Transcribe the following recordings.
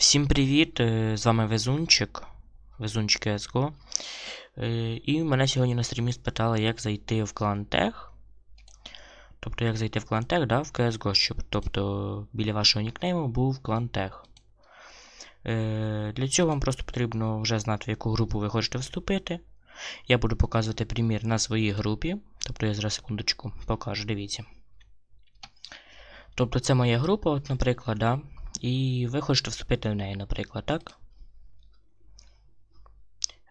Всім привіт! е, З вами Везунчик, Везунчик CSGO. Е, І мене сьогодні на стрімі спитали, як зайти в клан Тех. Тобто, як зайти в клан Тех, да, в CSGO, щоб тобто, біля вашого нікнейму був клан Тех. Е, Для цього вам просто потрібно вже знати, в яку групу ви хочете вступити. Я буду показувати примір на своїй групі. Тобто я зараз секундочку покажу, дивіться. Тобто це моя група, от, наприклад, да. І ви хочете вступити в неї, наприклад, так?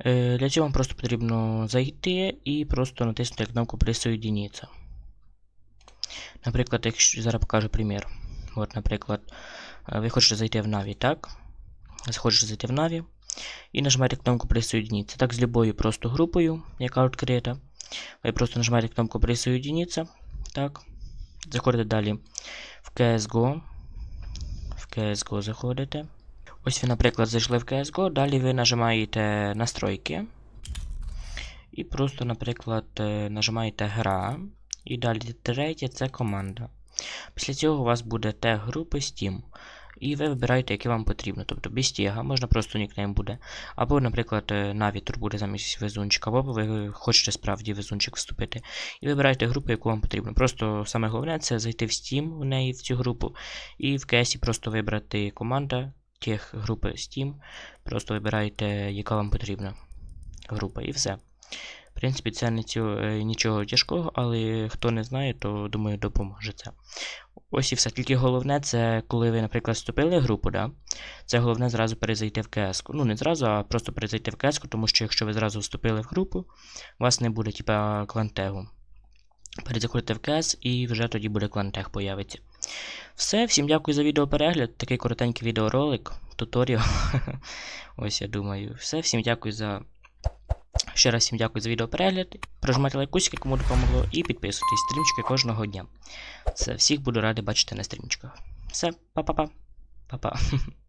Е, Для цього вам просто потрібно зайти і просто натиснути кнопку присоединитися. Наприклад, якщо зараз покажу примір. От, наприклад, е, ви хочете зайти в Na'Vi, так? Хочете зайти в Na'Vi і нажимаєте кнопку присоединитися. Так, з любою просто групою, яка відкрита. Ви просто нажимаєте кнопку присоединитися. Так. Заходите далі в CSGO. CSGO заходите. Ось ви, наприклад, зайшли в CSGO, далі ви нажимаєте настройки. І просто, наприклад, е, нажимаєте гра. І далі третє це команда. Після цього у вас буде тег групи Steam. І ви вибираєте, яке вам потрібно. Тобто без тега, можна просто нікнейм буде. Або, наприклад, е, Навітор буде замість везунчика, або ви хочете справді везунчик вступити. І вибираєте групу, яку вам потрібно. Просто саме головне це зайти в Steam в неї, в цю групу, і в CS просто вибрати команда тих групи Steam. Просто вибираєте, яка вам потрібна група, і все. В принципі, це не цього, е, нічого тяжкого, але хто не знає, то думаю, допоможе це. Ось і все. Тільки головне, це коли ви, наприклад, вступили в групу, да? це головне зразу перезайти в КС. Ну, не зразу, а просто перезайти в КС, тому що якщо ви зразу вступили в групу, у вас не буде, типа, клантегу. Перезаходите в КС і вже тоді буде клантег появиться. Все, всім дякую за відеоперегляд. Такий коротенький відеоролик, туторіал. Ось я думаю. Все, всім дякую за. Ще раз всім дякую за відеоперегляд. Прожимайте лайкусики, кому допомогло, і підписуйтесь. Стрімчики кожного дня. Це всіх буду радий бачити на стрімчиках. Все, па-па-па. Па-па.